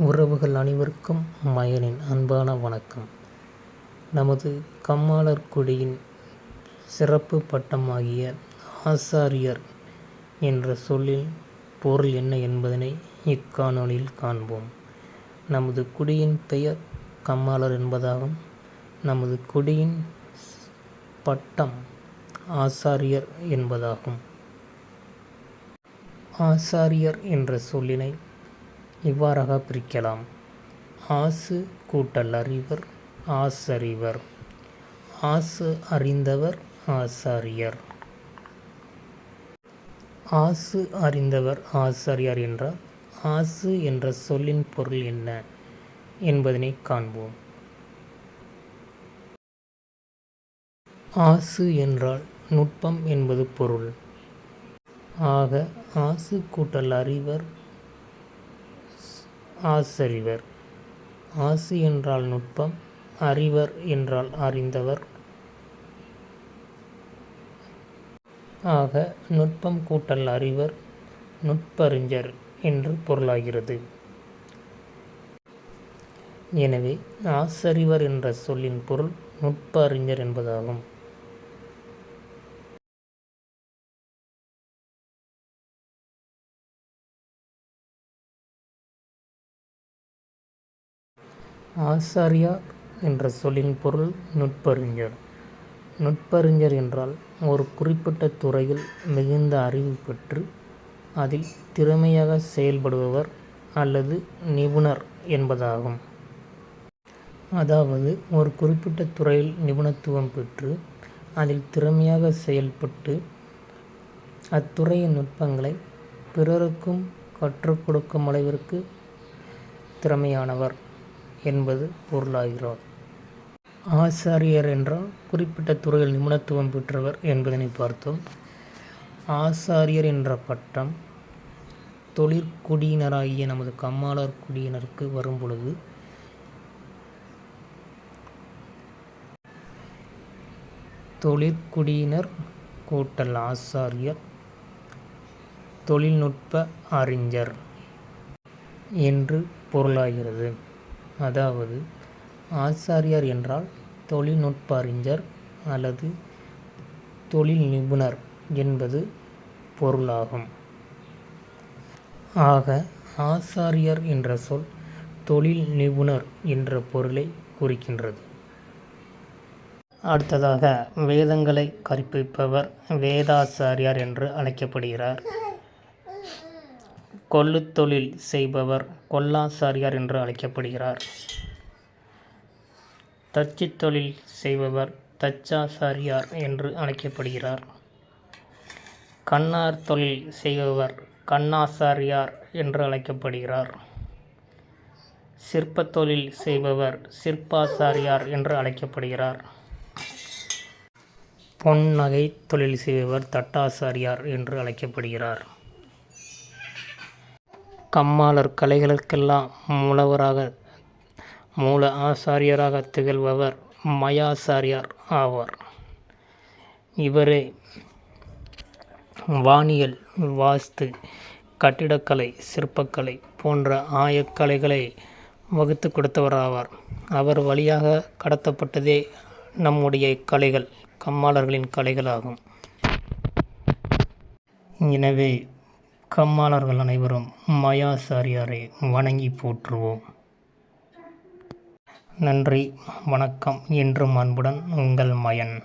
உறவுகள் அனைவருக்கும் மயனின் அன்பான வணக்கம். நமது கம்மாளர் குடியின் சிறப்பு பட்டமாகிய ஆசாரியர் என்ற சொல்லின் பொருள் என்ன என்பதனை இக்காணொளியில் காண்போம். நமது குடியின் பெயர் கம்மாளர் என்பதாகும். நமது குடியின் பட்டம் ஆசாரியர் என்பதாகும். ஆசாரியர் என்ற சொல்லினை இவ்வாறாக பிரிக்கலாம். ஆசு கூட்டல் அறிவர் ஆசறிவர். ஆசு அறிந்தவர் ஆசாரியர் ஆசு அறிந்தவர் ஆசாரியார் என்றால் ஆசு என்ற சொல்லின் பொருள் என்ன என்பதனை காண்போம். ஆசு என்றால் நுட்பம் என்பது பொருள். ஆக ஆசு கூட்டல் அறிவர் ஆசறிவர். ஆசி என்றால் நுட்பம் அறிவர் என்றால் அறிந்தவர். ஆக நுட்பம் கூட்டல் அறிவர் நுட்பறிஞர் என்று பொருளாகிறது. எனவே ஆசறிவர் என்ற சொல்லின் பொருள் நுட்ப அறிஞர் என்பதாகும். ஆசாரியார் என்ற சொல்லின் பொருள் நுட்பறிஞர். நுட்பறிஞர் என்றால் ஒரு குறிப்பிட்ட துறையில் மிகுந்த அறிவு பெற்று அதில் திறமையாக செயல்படுபவர் அல்லது நிபுணர் என்பதாகும். அதாவது ஒரு குறிப்பிட்ட துறையில் நிபுணத்துவம் பெற்று அதில் திறமையாக செயல்பட்டு அத்துறையின் நுட்பங்களை பிறருக்கும் கற்றுக் கொடுக்கும் அளவிற்கு திறமையானவர். என்பது பொருளாகிறார். ஆசாரியர் என்றால் குறிப்பிட்ட துறையில் நிபுணத்துவம் பெற்றவர் என்பதனை பார்த்தோம். ஆசாரியர் என்ற பட்டம் தொழிற்குடியினராகிய நமது கம்மாளர் குடியினருக்கு வரும் பொழுது தொழிற்குடியினர் கூட்டல் ஆசாரியர் தொழில்நுட்ப அறிஞர் என்று பொருளாகிறது. அதாவது ஆசாரியார் என்றால் தொழில்நுட்ப அறிஞர் அல்லது தொழில் நிபுணர் என்பது பொருளாகும். ஆக ஆசாரியர் என்ற சொல் தொழில் நிபுணர் என்ற பொருளை குறிக்கின்றது. அடுத்ததாக வேதங்களை கற்பிப்பவர் வேதாசாரியார் என்று அழைக்கப்படுகிறார். கொள்ளுத்தொழில் செய்பவர் கொல்லாசாரியார் என்று அழைக்கப்படுகிறார். தச்சுத் தொழில் செய்பவர் தச்சாசாரியார் என்று அழைக்கப்படுகிறார். கண்ணார் தொழில் செய்பவர் கண்ணாசாரியார் என்று அழைக்கப்படுகிறார். சிற்பத் தொழில் செய்பவர் சிற்பாசாரியார் என்று அழைக்கப்படுகிறார். பொன்னகை தொழில் செய்பவர் தட்டாசாரியார் என்று அழைக்கப்படுகிறார். கம்மாளர் கலைகளுக்கெல்லாம் மூலவராக மூல ஆசாரியராக திகழ்பவர் மயாசாரியார் ஆவார். இவரே வானியல் வாஸ்து கட்டிடக்கலை சிற்பக்கலை போன்ற ஆயக்கலைகளை வகுத்து கொடுத்தவராவார். அவர் வழியாக கடத்தப்பட்டதே நம்முடைய கலைகள் கம்மாளர்களின் கலைகளாகும். எனவே கம்மாளர்கள் அனைவரும் மயாசாரியாரை வணங்கி போற்றுவோம். நன்றி வணக்கம் என்றும் அன்புடன் உங்கள் மயன்.